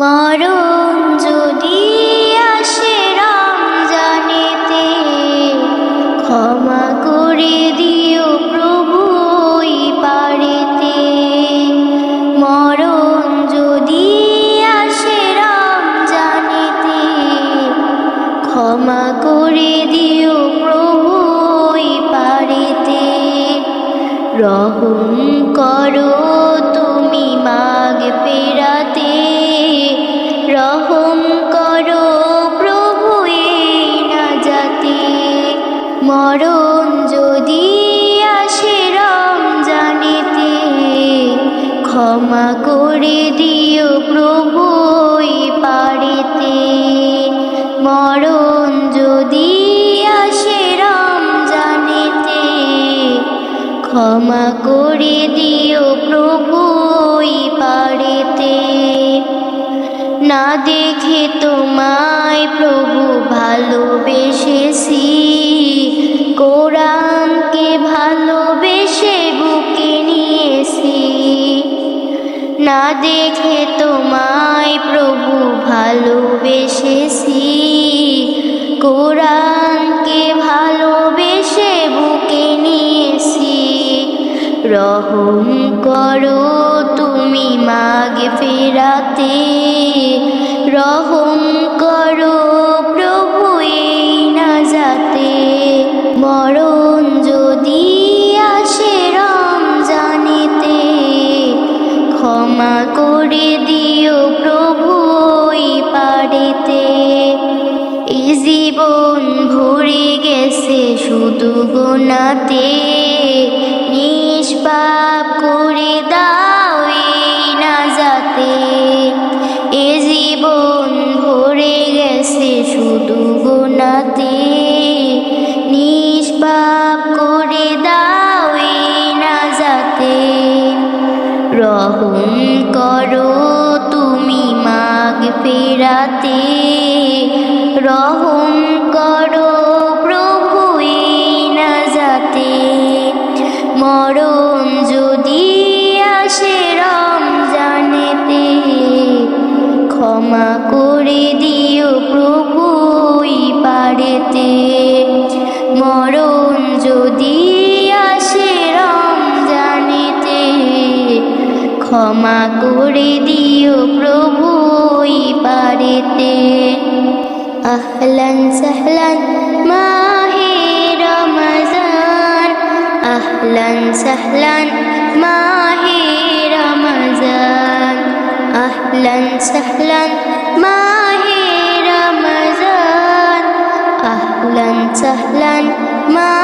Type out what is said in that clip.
মরণ যদি আসে রমজানেতে, ক্ষমা করে দিও প্রভু পারেতে মরণ যদি আসে রমজানেতে, ক্ষমা করে দিও প্রভু পারেতে রহম করো তুমি মাগ ফেরাতে রহম করো প্রভু না যাতে মরণ যদি আসে রমজানেতে, ক্ষমা করে দিও প্রভু পারিতে মরণ যদি আসে রমজানেতে, ক্ষমা করে দিও প্রভু পারেতে না দেখে তোমায় প্রভু ভালোবেসেছি। কোরআনকে ভালোবেসে বুকে নিয়েছি। না দেখে তোমায় প্রভু ভালোবেসেছি। কোরআনকে রহম করো তুমি মাগে ফেরাতে। রহম করো প্রভু এই না যাতে মরণ যদি আসে রম জানিতে ক্ষমা করে দিও প্রভু পারেতে এই জীবন ভরে গেছে শুধু গোনাতে। নিষ্পাপ করে দাও না যাতে এ জীবন ভরে গেছে শুধু গোনাতে। নিষ্পাপ করে দাও না যাতে রহম করো তুমি মাগ ফেরাতে। রহম করো ক্ষমা করে দিও প্রভু পারেতে মরণ যদি আসে রমজানেতে, ক্ষমা করে দিও প্রভু পারেতে আহলান সাহলান মাহে রমজান, আহলান সাহলান মাহে রমজান। আহলান সাহলান মাহে রমজান। আহলান সাহলান মাহে